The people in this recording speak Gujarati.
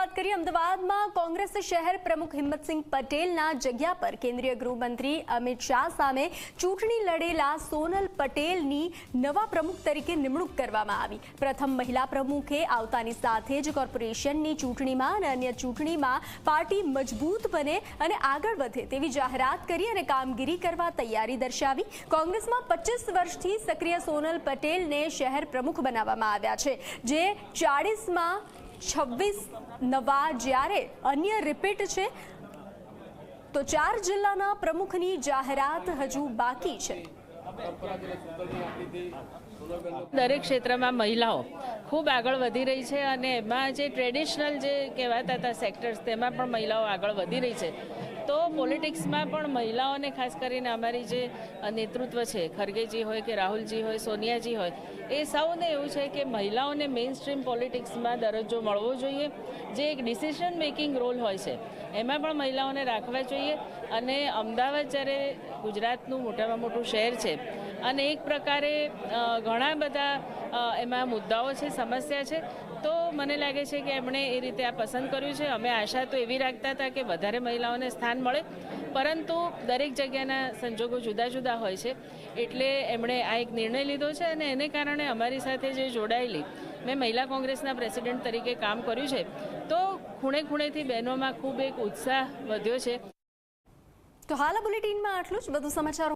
વાત કરીએ અમદાવાદમાં કોંગ્રેસ શહેર પ્રમુખ હિંમતસિંહ પટેલના જગ્યા પર કેન્દ્રીય ગૃહમંત્રી અમિત શાહ સામે ચૂંટણી લડેલા સોનલ પટેલની નવા પ્રમુખ તરીકે નિમણૂક કરવામાં આવી. પ્રથમ મહિલા પ્રમુખે આવતાની સાથે જ કોર્પોરેશનની ચૂંટણીમાં અને અન્ય ચૂંટણીમાં પાર્ટી મજબૂત બને અને આગળ વધે તેવી જાહેરાત કરી અને કામગીરી કરવા તૈયારી દર્શાવી. કોંગ્રેસમાં પચીસ વર્ષથી સક્રિય સોનલ પટેલને શહેર પ્રમુખ બનાવવામાં આવ્યા છે, જે ચાળીસમાં છવ્વીસ નવા જ્યારે અન્ય રિપીટ છે, તો ચાર જિલ્લાના પ્રમુખની જાહેરાત હજુ બાકી છે. દરેક ક્ષેત્રમાં મહિલાઓ ખૂબ આગળ વધી રહી છે અને એમાં જે ટ્રેડિશનલ જે કહેવાતા હતા સેક્ટર્સ તેમાં પણ મહિલાઓ આગળ વધી રહી છે. તો પોલિટિક્સમાં પણ મહિલાઓને ખાસ કરીને અમારી જે નેતૃત્વ છે, ખરગેજી હોય કે રાહુલજી હોય, સોનિયાજી હોય, એ સૌને એવું છે કે મહિલાઓને મેઇન સ્ટ્રીમ પોલિટિક્સમાં દરજ્જો મળવો જોઈએ. જે એક ડિસિઝન મેકિંગ રોલ હોય છે, એમાં પણ મહિલાઓને રાખવા જોઈએ અને અમદાવાદ જ્યારે ગુજરાતનું મોટામાં મોટું શહેર છે અને એક પ્રકારે ઘણા બધા એમાં મુદ્દાઓ છે, સમસ્યા છે, તો મને લાગે છે કે એમણે એ રીતે આ પસંદ કર્યું છે. અમે આશા તો એવી રાખતા હતા કે વધારે મહિલાઓને સ્થાન મળે. પરંતુ દરેક જગ્યાના સંજોગો જુદા જુદા હોય છે. એટલે એમણે આ એક નિર્ણય લીધો છે અને એને કારણે અમારી સાથે જે જોડાયેલી મેં મહિલા કોંગ્રેસના પ્રેસિડેન્ટ તરીકે કામ કર્યું છે, તો ખૂણે ખૂણેથી બહેનોમાં ખૂબ એક ઉત્સાહ વધ્યો છે. તો હાલ બુલેટિનમાં આટલું જ. બધું સમાચારો